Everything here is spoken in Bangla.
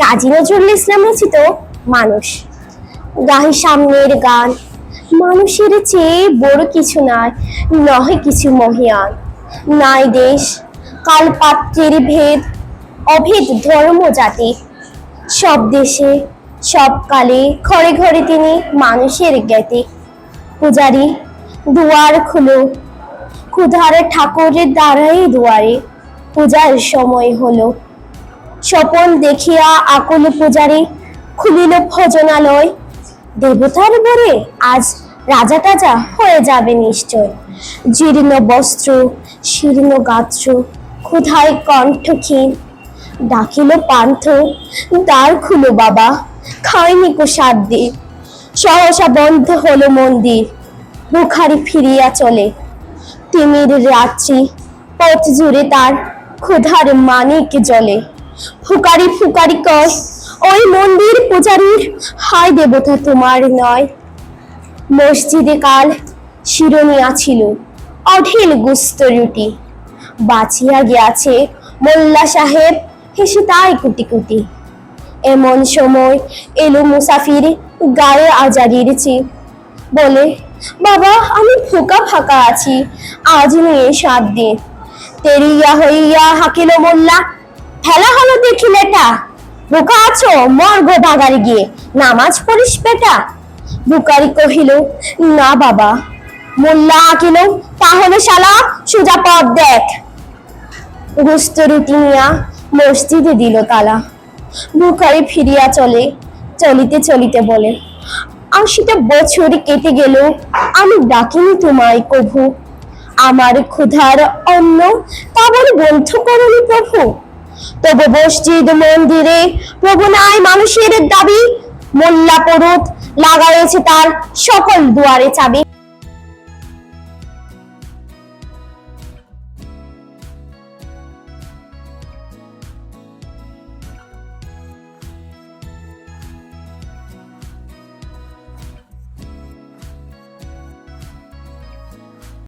কাজী নজরুল ইসলাম রচিত মানুষ। গাহি সামনের গান, মানুষের চেয়ে বড় কিছু নাই, নহে কিছু মহিয়ান। নাই দেশ, কাল পাত্রের ভেদ, অভেদ ধর্ম জাতি। সব দেশে, সব কালে, ঘরে ঘরে তিনি মানুষের জ্ঞাতি। পূজারি, দুয়ার খুলো, ক্ষুধার ঠাকুরের দ্বারাই দুয়ারে, পূজার সময় হলো। স্বপন দেখিয়া আকুল পূজারি খুলিল ভজনালয়। দেবতার বরে আজ রাজা টাজা হয়ে যাবে নিশ্চয়। জীর্ণ বস্ত্র, শীর্ণ গাত্র, ক্ষুধায় কণ্ঠক্ষীণ ডাকিল পান্থ, দ্বার খুলো বাবা খায়নি কো সাত দিন সহসা বন্ধ হলো মন্দির, বুখারি ফিরিয়া চলে। তিমির রাত্রি পথ জুড়ে তার ক্ষুধার মানিক জলে। ফুকারি ফুকারি কয় ওই মন্দির পূজারীর, হায় দেবতা তোমার নয়। মসজিদে কাল শিরোনিয়া ছিল, অঢেল গুস্ত রুটি। বাঁচিয়া গিয়াছে মোল্লা সাহেব, হেসে তাই কুটি কুটি এমন সময় এলো মুসাফির গায়ে আজারির চিপ। বলে, বাবা, আমি ফোকা ফাঁকা আছি, আজ নিয়ে সাত দিন। তেরিয়া হইয়া হাকিল মোল্লা ফেলা হলো দেখিলেটা বোকা আছো মর্গ বাগারে গিয়ে। নামাজ পড়িস বেটা। বুকারি কহিল, না বাবা। মোল্লা আকিল, তাহলে শালা সুজা পথ দেখ। গুস্ত রুটি নিয়া মসজিদে দিল তালা। বুকারি ফিরিয়া চলে, চলিতে চলিতে বলে, আশিটা বছর কেটে গেল, আমি ডাকিনি তোমায় কভু। আমার ক্ষুধার অন্ন তাবর বন্ধ করনি প্রভু। তবু মসজিদ মন্দিরে প্রভু নাই মানুষের দাবি মোল্লা পরুত লাগাইছে তার সকল দুয়ারে চাবি।